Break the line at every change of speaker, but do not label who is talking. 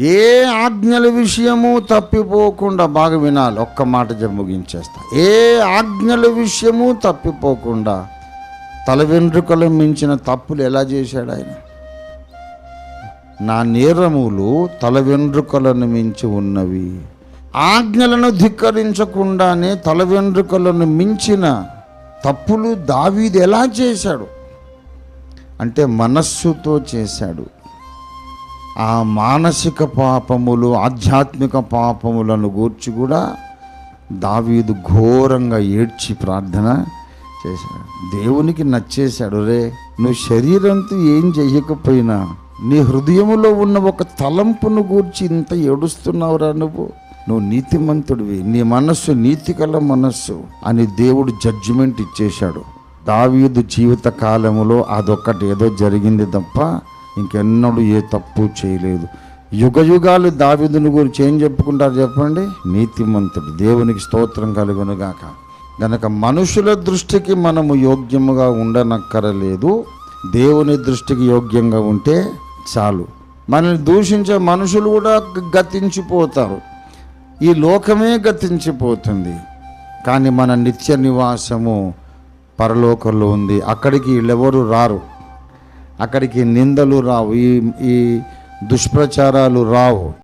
ఏ ఆజ్ఞల విషయము తప్పిపోకుండా బాగా వినాలి ఒక్క మాట ముగించేస్తా. ఏ ఆజ్ఞల విషయము తప్పిపోకుండా తల వెంట్రుకలు మించిన తప్పులు ఎలా చేశాడు ఆయన? నా నేరములు తల వెంట్రుకలను మించి ఉన్నవి. ఆజ్ఞలను ధిక్కరించకుండానే తల వెంట్రుకలను మించిన తప్పులు దావీది ఎలా చేశాడు? అంటే మనస్సుతో చేశాడు. ఆ మానసిక పాపములు ఆధ్యాత్మిక పాపములను గూర్చి కూడా దావీదు ఘోరంగా ఏడ్చి ప్రార్థన చేశాడు. దేవునికి నచ్చేశాడు రే నువ్వు శరీరంతో ఏం చెయ్యకపోయినా నీ హృదయములో ఉన్న ఒక తలంపును గూర్చి ఇంత ఏడుస్తున్నావురా నువ్వు? నువ్వు నీతిమంతుడివి నీ మనస్సు నీతికల మనస్సు అని దేవుడు జడ్జిమెంట్ ఇచ్చేశాడు. దావీదు జీవిత కాలములో అదొక్కటి ఏదో జరిగింది తప్ప ఇంకెన్నడూ ఏ తప్పు చేయలేదు. యుగ యుగాలు దావిదుని గురించి ఏం చెప్పుకుంటారు చెప్పండి? నీతిమంతుడు. దేవునికి స్తోత్రం కలుగునుగాక. గనక మనుషుల దృష్టికి మనము యోగ్యముగా ఉండనక్కరలేదు. దేవుని దృష్టికి యోగ్యంగా ఉంటే చాలు. మనల్ని దూషించే మనుషులు కూడా గతించిపోతారు. ఈ లోకమే గతించిపోతుంది. కానీ మన నిత్య నివాసము పరలోకంలో ఉంది. అక్కడికి వీళ్ళెవరు రారు. అక్కడికి నిందలు రావు ఈ ఈ దుష్ప్రచారాలు రావు.